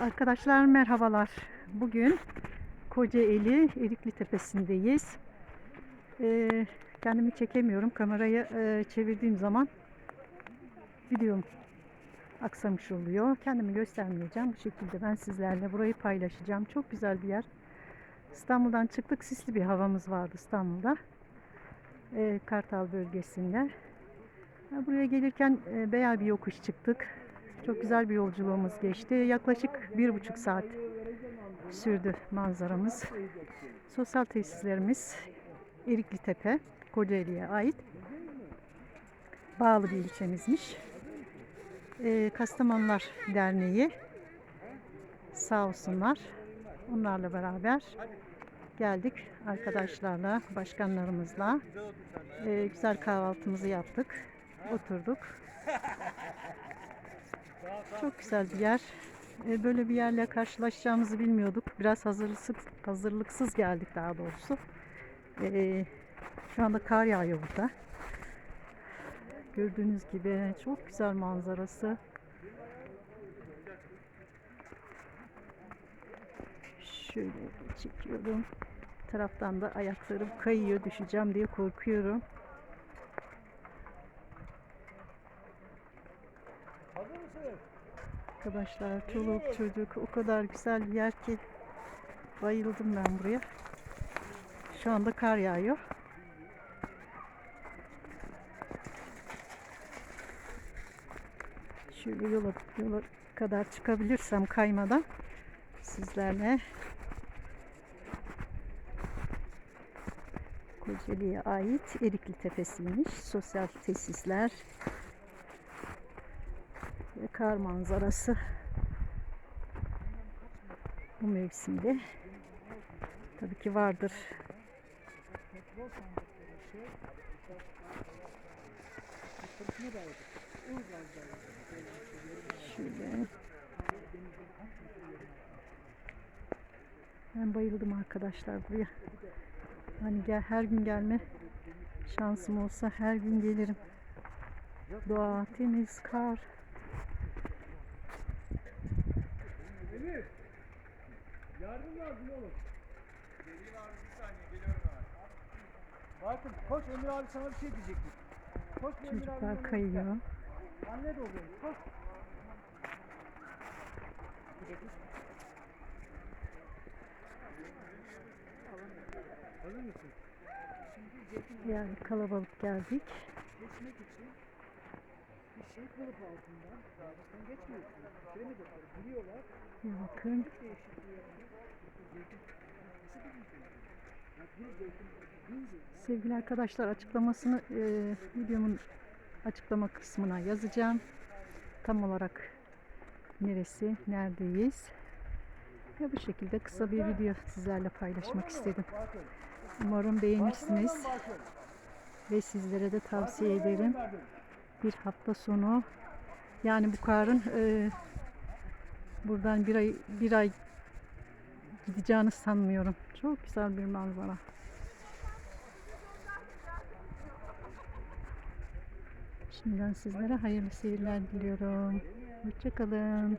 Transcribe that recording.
Arkadaşlar merhabalar. Bugün Kocaeli Erikli Tepesi'ndeyiz. Ee, kendimi çekemiyorum. Kamerayı e, çevirdiğim zaman videom aksamış oluyor. Kendimi göstermeyeceğim. Bu şekilde ben sizlerle burayı paylaşacağım. Çok güzel bir yer. İstanbul'dan çıktık. Sisli bir havamız vardı İstanbul'da. Ee, Kartal bölgesinde. Buraya gelirken e, bayağı bir yokuş çıktık. Çok güzel bir yolculuğumuz geçti. Yaklaşık bir buçuk saat sürdü manzaramız. Sosyal tesislerimiz Erikli Tepe, Kocaeli'ye ait. Bağlı bir ilçemizmiş. Ee, Kastamonular Derneği sağ olsunlar. Onlarla beraber geldik arkadaşlarla, başkanlarımızla. Ee, güzel kahvaltımızı yaptık. Oturduk. Çok güzel bir yer. Ee, Böyle bir yerle karşılaşacağımızı bilmiyorduk. Biraz hazırlıksız, hazırlıksız geldik daha doğrusu. Ee, Şu anda kar yağıyor burada. Gördüğünüz gibi çok güzel manzarası. Şöyle çekiyorum. Bir taraftan da ayaklarım kayıyor düşeceğim diye korkuyorum. Arkadaşlar çoluk çocuk o kadar güzel bir yer ki bayıldım ben buraya. Şu anda kar yağıyor. Şöyle yola, yola kadar çıkabilirsem kaymadan sizlerle Kocaeli'ye ait Erikli Tepesi'ymiş. Sosyal tesisler kar manzarası bu mevsimde tabii ki vardır. Şöyle. Ben bayıldım arkadaşlar buraya. Hani gel her gün gelme şansım olsa her gün gelirim. Doğa, temiz, kar. Yardım lazım oğlum. Geleyim abi bir saniye geliyorum hemen. Bakın koş Emir abi sana bir şey diyecektik. Koş Emir abi. Çocuklar kayıyor. Anne de oluyor. Koş. Hazır mısın? Yani kalabalık geldik. Geçmek için şey kılıf altından sen geçmiyorsun. Var. Biliyorlar. Bakın. Değişikliği? Ya zeytin. Bin zeytin. Sevgili arkadaşlar açıklamasını e, videomun açıklama kısmına yazacağım. Tam olarak neresi, neredeyiz. Ve bu şekilde kısa bir video sizlerle paylaşmak istedim. Bakın. Umarım beğenirsiniz Bakın. Bakın. ve sizlere de tavsiye Bakın, ederim. Bir hafta sonu yani bu karın e, buradan bir ay bir ay gideceğini sanmıyorum. Çok güzel bir manzara. Şimdiden sizlere hayırlı seyirler diliyorum. Hoşçakalın.